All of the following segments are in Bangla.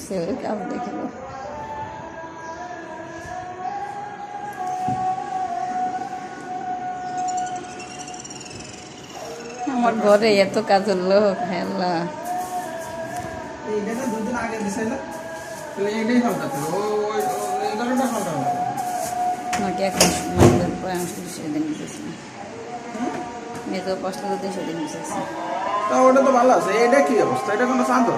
ছেলের কাজ দেখে দাও। আমার ঘরে এত কাজের লোক হেলা এইটা তো দুদিন আগে দিছে না? তো এইটাই পাল্টাতে ও ওই ওই এগারোটা পাল্টাবে আমাকে এখন শুধু সেদিন দিতেছি মেয়ে তো পাঁচটা দিন সেদিন দিতেছি তা ওটা তো ভালো আছে। এটা কি অবস্থা? এটা কোনো শান্ত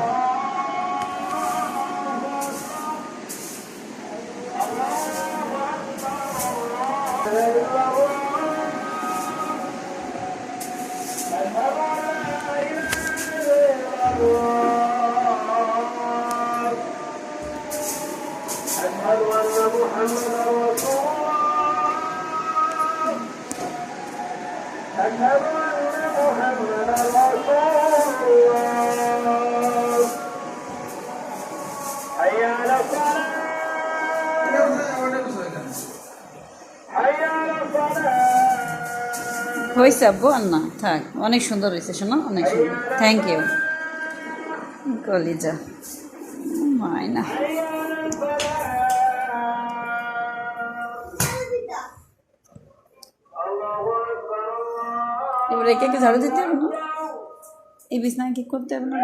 أشهد أن محمدا رسول الله হয়েছে আব্বু আর না, থাক, অনেক সুন্দর হয়েছে, শোনো, অনেক সুন্দর। থ্যাংক ইউ কলিজা। মাইনা এবার একে একে ঝাড়ু দিতে হবে না? এই বিছনায় কি করতে হবে না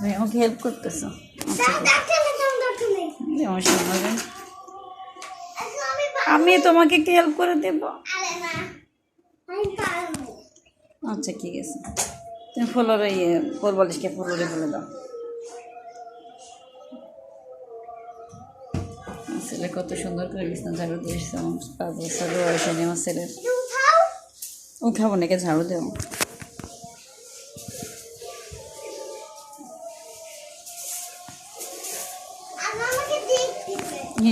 তুমি আমাকে হেল্প করতেছো। আচ্ছা। হবে আমি তোমাকে কি হেল্প করে দেব? আচ্ছা ঠিক আছে। তুমি ফুলের ইয়ে কোরবালিশকে ফুলরে বলে দাও। ছেলে কত সুন্দর করে বিছনা ঝাড়ু দিয়েছে আমার পাঁচ বছর বয়সে আমার ছেলের। ও খাব নাকি ঝাড়ু দেবো।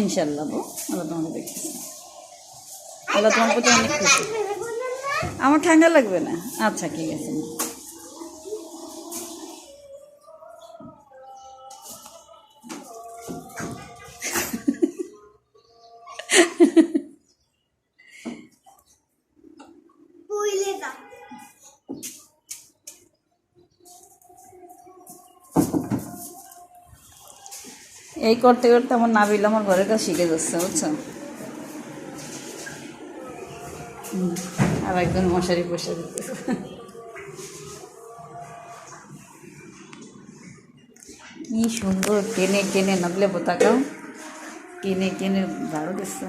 ইনশাল্লাহ বো আল্লাহ তোমাকে দেখতেছি আল্লাহ তোমার প্রতি অনেক খুশি। আমার ঠান্ডা লাগবে না? আচ্ছা ঠিক আছে। এই করতে করতে আমার নাবিল আমার ঘরের কাজ শিখে যাচ্ছে, বুঝছ? আর একজন মশারি বসে দিতেছে কি সুন্দর টেনে টেনে নাবলে বোতাকাও টেনে টেনে ভালো দিচ্ছে।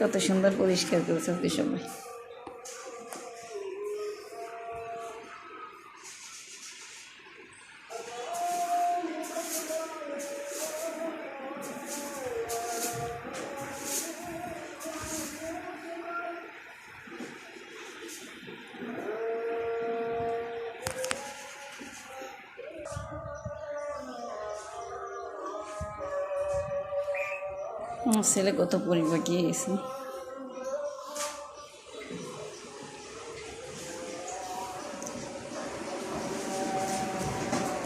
কত সুন্দর পরিষ্কার করেছে সময় আমার ছেলে কত পরিপাটি গেছে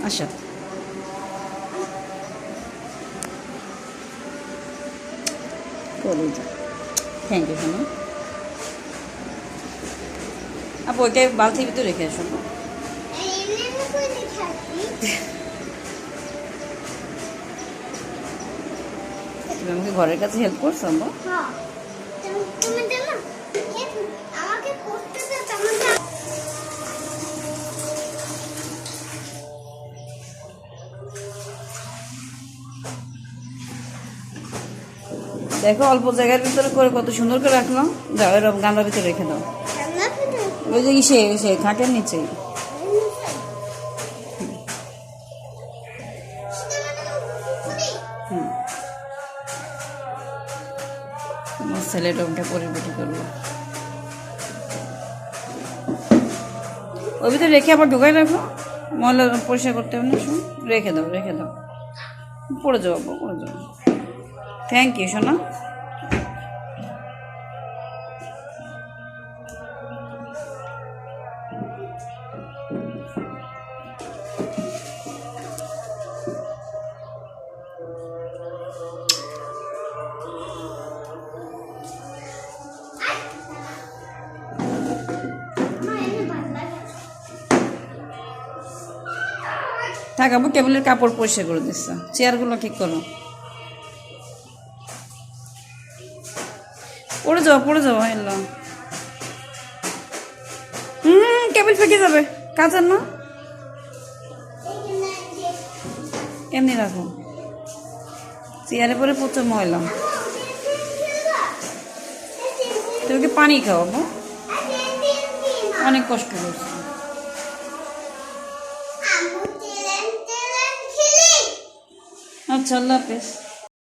আচ্ছা থ্যাংক ইউ সোনা আপু, ওইটা বালতির ভিতরে রেখে আসো তুমি আমাকে ঘরের কাছে হেল্প করছ, আম্মা? দেখো, অল্প জায়গার ভিতরে করে কত সুন্দর করে রাখলাম যাও এরকম গামলার ভিতরে রেখে দাও। ওই যে ইসে সে খাটের নিচে। ওটা পরিপাটি করব ওই ভিতরে রেখে আবার ঢুকাই রাখো। ময়লা পরিষ্কার করতে হবে না রেখে দাও রেখে দাও। পড়ে যাব পড়ে যাব থ্যাংক ইউ সোনা থাকাবো কেবলের কাপড় পরিষ্কার করে দিচ্ছে চেয়ারগুলো ঠিক করো? যাও পড়ে যাও এলো। হুম টেবিল ফেঁকে যাবে। কাজের না? এমনি রাখো। চেয়ারে পরে প্রচুর ময়লা। তুমি কি পানি খাও আবু আর তিন তিন তিন অনেক কষ্ট করছে আচ্ছা আল্লাহ হাফেজ।